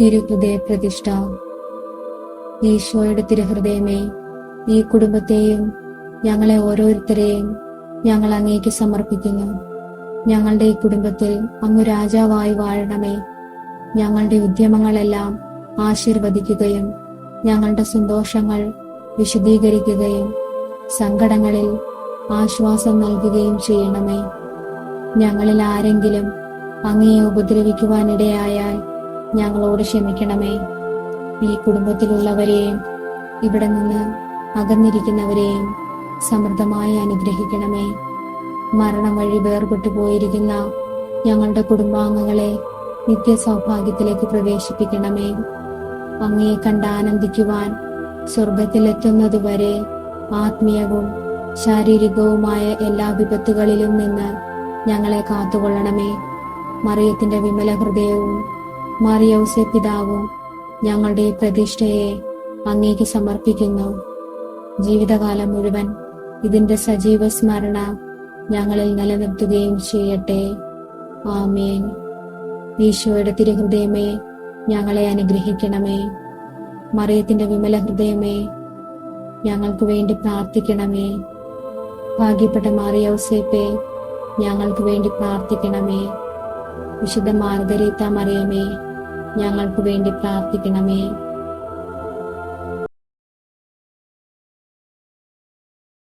തിരുഹൃദയ പ്രതിഷ്ഠ ഈശോയുടെ തിരുഹൃദയമേ ഈ കുടുംബത്തെയും ഞങ്ങളെ ഓരോരുത്തരെയും ഞങ്ങൾ അങ്ങേക്ക് സമർപ്പിക്കുന്നു. ഞങ്ങളുടെ ഈ കുടുംബത്തിൽ അങ്ങ് രാജാവായി വാഴണമേ. ഞങ്ങളുടെ ഉദ്യമങ്ങളെല്ലാം ആശീർവദിക്കുകയും ഞങ്ങളുടെ സന്തോഷങ്ങൾ വിശദീകരിക്കുകയും സങ്കടങ്ങളിൽ ആശ്വാസം നൽകുകയും ചെയ്യണമേ. ഞങ്ങളിൽ ആരെങ്കിലും അങ്ങയെ ഉപദ്രവിക്കുവാനിടയായാൽ ഞങ്ങളോട് ക്ഷമിക്കണമേ. ഈ കുടുംബത്തിലുള്ളവരെയും ഇവിടെ നിന്ന് അകന്നിരിക്കുന്നവരെയും സമൃദ്ധമായി അനുഗ്രഹിക്കണമേ. മരണം വഴി വേർപെട്ടു പോയിരിക്കുന്ന ഞങ്ങളുടെ കുടുംബാംഗങ്ങളെ നിത്യസൗഭാഗ്യത്തിലേക്ക് പ്രവേശിപ്പിക്കണമേ. അങ്ങയെ കണ്ട് ആനന്ദിക്കുവാൻ സ്വർഗത്തിലെത്തുന്നതുവരെ ആത്മീയവും ശാരീരികവുമായ എല്ലാ വിപത്തുകളിലും നിന്ന് ഞങ്ങളെ കാത്തുകൊള്ളണമേ. മറിയത്തിന്റെ വിമല ഹൃദയവും മറിയൗസെ പിതാവും ഞങ്ങളുടെ പ്രതിഷ്ഠയെ അങ്ങേക്ക് സമർപ്പിക്കുന്നു. ജീവിതകാലം മുഴുവൻ ഇതിന്റെ സജീവ സ്മരണ ഞങ്ങളിൽ നിലനിർത്തുകയും ചെയ്യട്ടെ. ആമേൻ. ഈശോയുടെ തിരുഹൃദയമേ ഞങ്ങളെ അനുഗ്രഹിക്കണമേ. മറിയത്തിന്റെ വിമല ഹൃദയമേ ഞങ്ങൾക്ക് വേണ്ടി പ്രാർത്ഥിക്കണമേ. ഭാഗ്യപ്പെട്ട മറിയൗസേപ്പേ ഞങ്ങൾക്ക് വേണ്ടി പ്രാർത്ഥിക്കണമേ. വിശുദ്ധ മാർഗരീത്ത മറിയമേ ഞങ്ങൾക്ക് വേണ്ടി പ്രാർത്ഥിക്കണമേ.